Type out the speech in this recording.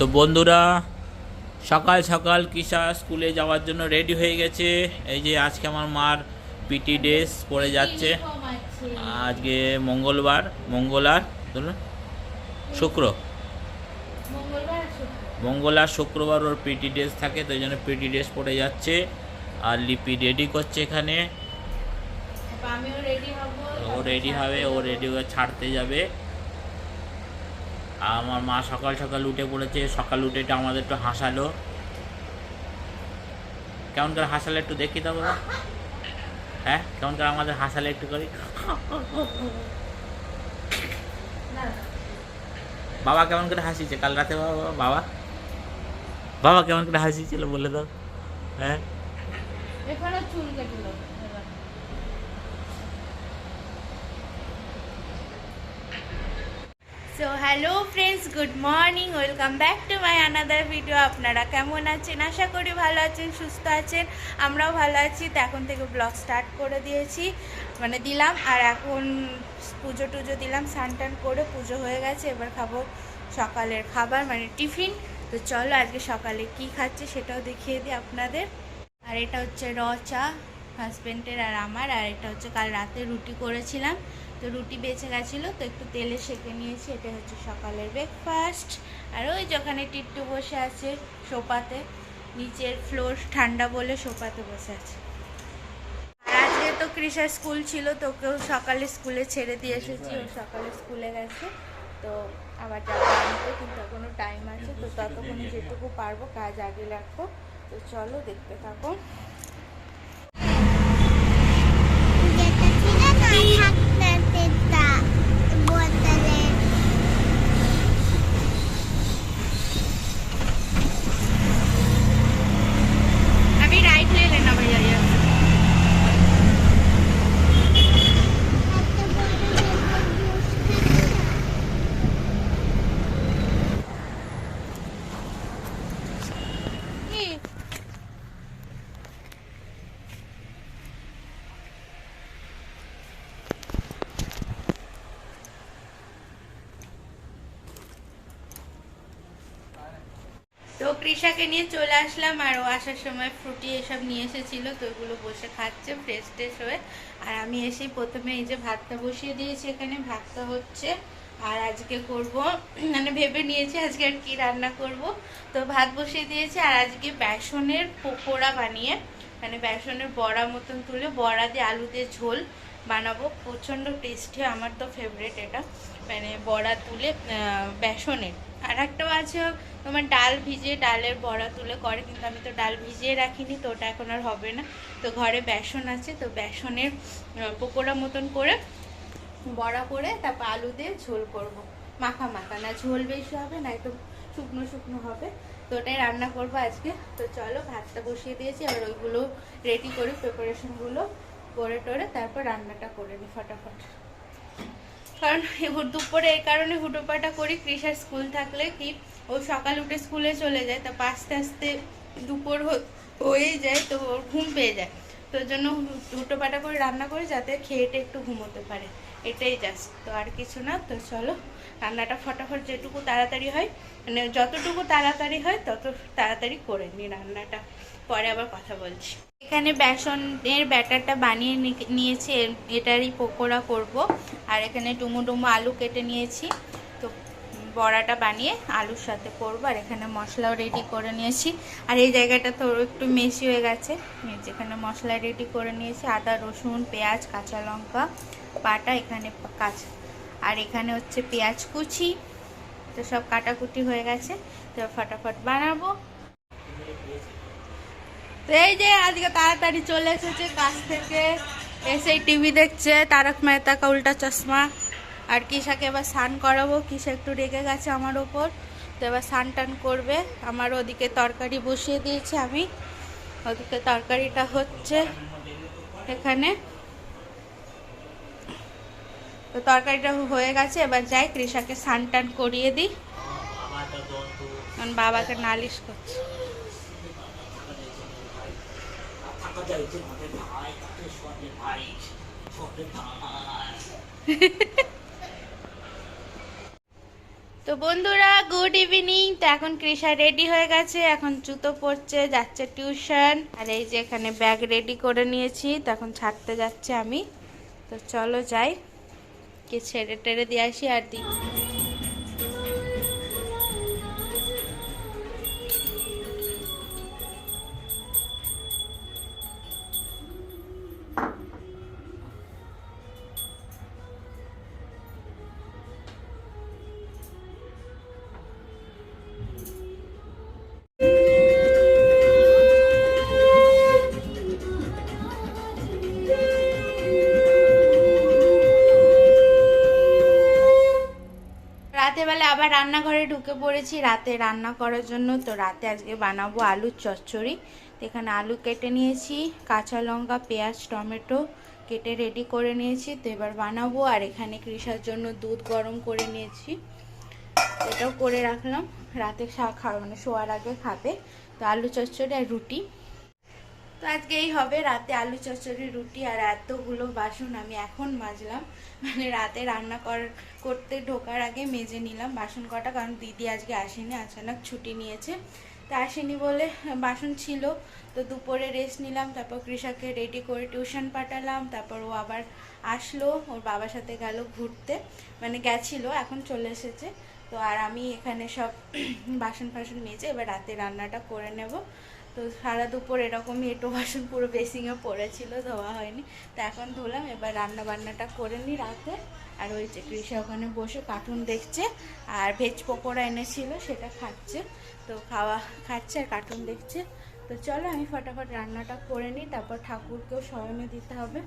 তো বন্ধুরা সকাল সকাল কিসা স্কুলে যাওয়ার জন্য রেডি হয়ে গেছে। এই যে আজকে আমার মার পিটি ড্রেস পরে যাচ্ছে। আজকে মঙ্গলবার মঙ্গলার ধরুন শুক্র। মঙ্গল আর শুক্রবার ওর পিটি ড্রেস থাকে তো ওই জন্য পিটি ড্রেস পরে যাচ্ছে। আর লিপি রেডি করছে এখানে। হব। ও রেডি হবে ও রেডি হয়ে ছাড়তে যাবে। আমার মা সকাল সকাল উঠে পড়েছে, সকাল উঠে একটু আমাদের একটু হাসালো। কেমন করে হাসালে একটু দেখি তো হ্যাঁ কেমন করে আমাদের হাসালে একটু করি। বাবা কেমন করে হাসিছে কাল রাতে বাবা বাবা বাবা। কেমন করে হাসিছিল বলে দাও। হ্যাঁ। এখানে চুল কেটে দাও এবার। So hello friends good morning welcome back to my another video আপনারা কেমন আছেন? আশা করি ভালো আছেন, সুস্থ আছেন। আমরাও ভালো আছি। তো এখন থেকে ব্লগ স্টার্ট করে দিয়েছি। মানে দিলাম, আর এখন পুজো টুজো দিলাম, স্নান টান করে পুজো হয়ে গেছে। এবার খাব সকালের খাবার মানে টিফিন। তো চলো আজকে সকালে কি খাচ্ছে সেটাও দেখিয়ে দিই আপনাদের। আর এটা হচ্ছে র চা হাজব্যান্ডের আর আমার। আর এটা হচ্ছে কাল রাতে রুটি করেছিলাম। তো রুটি বেঁচে গেছিল, তো একটু তেলে সেঁকে নিয়েছি এটা হচ্ছে সকালের ব্রেকফাস্ট আর ওই যেখানে টিট্টু বসে আছে সোপাতে নিচের ফ্লোর ঠান্ডা বলে সোপাতে বসে আছে। আজকে তো কৃষার স্কুল ছিল, তো ওকেও সকালে স্কুলে ছেড়ে দিয়ে এসেছি, ও সকালে স্কুলে গেছে। তো আবার যাব কিন্তু এখনও টাইম আছে, তো ততক্ষণে যেটুকু পারব, কাজ আগে রাখব। তো চলো দেখতে থাকো। তো কৃষাকে নিয়ে চলে আসলাম আর ও আসার সময় ফ্রুটি এসব নিয়ে এসেছিল তো ওগুলো বসে খাচ্ছে ফ্রেশ ট্রেশ হয়ে। আর আমি এসেই প্রথমে এই যে ভাতটা বসিয়ে দিয়েছি এখানে, ভাতটা হচ্ছে। আর আজকে করব মানে ভেবে নিয়েছি আজকে আর কি রান্না করব। তো ভাত বসিয়ে দিয়েছি আর আজকে বেসনের পকোড়া বানিয়ে মানে বেসনের বড়া মতন তুলে, বড়া দিয়ে আলু দিয়ে ঝোল বানাবো। প্রচণ্ড টেস্টি, আমার তো ফেভারেট এটা। মানে বড়া তুলে বেসনের। আর একটাও আছে, তোমার ডাল ভিজিয়ে ডালের বড়া তুলে করে, কিন্তু আমি তো ডাল ভিজিয়ে রাখিনি, তো ওটা এখন আর হবে না। তো ঘরে বেসন আছে, তো বেসনের পকোড়া মতন করে বড়া করে তারপর আলু দিয়ে ঝোল করব। মাখা মাখা, না ঝোল বেশি হবে, না একদম শুকনো শুকনো হবে। তো ওটাই রান্না করব আজকে। তো চলো, ভাতটা বসিয়ে দিয়েছি আর ওইগুলো রেডি করি প্রিপারেশনগুলো করে টোরে তারপর রান্নাটা করে নিই ফটাফট। কারণ দুপুরে এই কারণে হুটোপাটা করি, কৃষার স্কুল থাকলে কি, ও সকাল উঠে স্কুলে চলে যায়, তা আস্তে আস্তে দুপুর হয়ে যায়, তো ওর ঘুম পেয়ে যায়। তো জন্য হুটোপাটা করে রান্না করি যাতে খেয়েটে একটু ঘুমোতে পারে, এটাই জাস্ট তো আর কিছু না, তো চলো রান্নাটা ফটাফট যেটুকু তাড়াতাড়ি হয় মানে যতটুকু তাড়াতাড়ি হয় তত তাড়াতাড়ি করে নিই রান্নাটা। পরে আবার কথা বলছি। এখানে বেসনের ব্যাটারটা বানিয়ে নিয়েছি এটারই পকোড়া করব। আর এখানে ডুমো ডুমো আলু কেটে নিয়েছি। তো বড়াটা বানিয়ে আলুর সাথে করব। আর এখানে মশলাও রেডি করে নিয়েছি। আর এই জায়গাটা তো একটু মেশি হয়ে গেছে। যেখানে মশলা রেডি করে নিয়েছি, আদা, রসুন, পেঁয়াজ, কাঁচা লঙ্কা, বাটা, এখানে কাঁচা। আর এখানে হচ্ছে পেঁয়াজ কুচি। তো সব কাটাকুটি হয়ে গেছে। তো ফটাফট বানাবো। এই যে আজকে তাড়াতাড়ি চলে এসেছে, কাজ থেকে এসেই টিভি দেখছে, তারক মেহতা কা উল্টা চশমা। আর কিসাকে এবার স্নান করাবো। কিসা একটু রেগে গেছে আমার ওপর। তো এবার স্নান টান করবে। আমার ওদিকে তরকারি বসিয়ে দিয়েছি আমি। ওদিকে তরকারিটা হচ্ছে এখানে। তো তরকারিটা হয়ে গেছে। এবার যাই কৃষাকে স্নান টান করিয়ে দিই। কারণ বাবাকে নালিশ করছে। তো বন্ধুরা গুড ইভিনিং তো এখন কৃষা রেডি হয়ে গেছে। এখন জুতো পরছে, যাচ্ছে টিউশন আর এই যে এখানে ব্যাগ রেডি করে নিয়েছি, তো এখন ছাড়তে যাচ্ছে আমি। তো চলো যাই, কে ছেড়ে টেড়ে দিয়ে আসি আর দিই রাতে বেলা আবার রান্নাঘরে ঢুকে পড়েছি। রাতে রান্না করার জন্য তো রাতে আজকে বানাবো আলুর চচ্চড়ি। তো এখানে আলু কেটে নিয়েছি, কাঁচা লঙ্কা, পেঁয়াজ, টমেটো কেটে রেডি করে নিয়েছি। তো এবার বানাবো আর এখানে কৃষার জন্য দুধ গরম করে নিয়েছি। এটাও করে রাখলাম। রাতে খা- মানে শোয়ার আগে খাবে। তো আলু চচ্চড়ি আর রুটি। তো আজকে এই হবে রাতে আলু চচ্চড়ি, রুটি আর এতগুলো বাসন আমি এখন মাজলাম। মানে রাতে রান্না কর, করতে ঢোকার আগে মেজে নিলাম বাসন কটা, কারণ দিদি আজকে আসেনি, আচানক ছুটি নিয়েছে। তা আসেনি বলে বাসন ছিল, তো দুপুরে রেস্ট নিলাম, তারপর কৃষককে রেডি করে টিউশন পাঠালাম, তারপর ও আবার আসলো, ওর বাবার সাথে গেল ঘুরতে। মানে গেছিল, এখন চলে এসেছে। তো আর আমি এখানে সব বাসন ফাসন মেজে এবার রাতে রান্নাটা করে নেব। তো সারা দুপুর এরকমই এটো বাসন পুরো বেসিংয়ে পড়েছিল, ধোয়া হয়নি। তো এখন ধুলাম, এবার রান্না বান্নাটা করে নিই রাতে। আর ওই যে কৃষা ওখানে বসে কার্টুন দেখছে, আর ভেজ পকোড়া এনেছিল, সেটা খাচ্ছে। তো খাওয়া, খাচ্ছে আর কার্টুন দেখছে। তো চলো আমি ফটাফট রান্নাটা করে নিই তারপর ঠাকুরকেও স্মরণে দিতে হবে।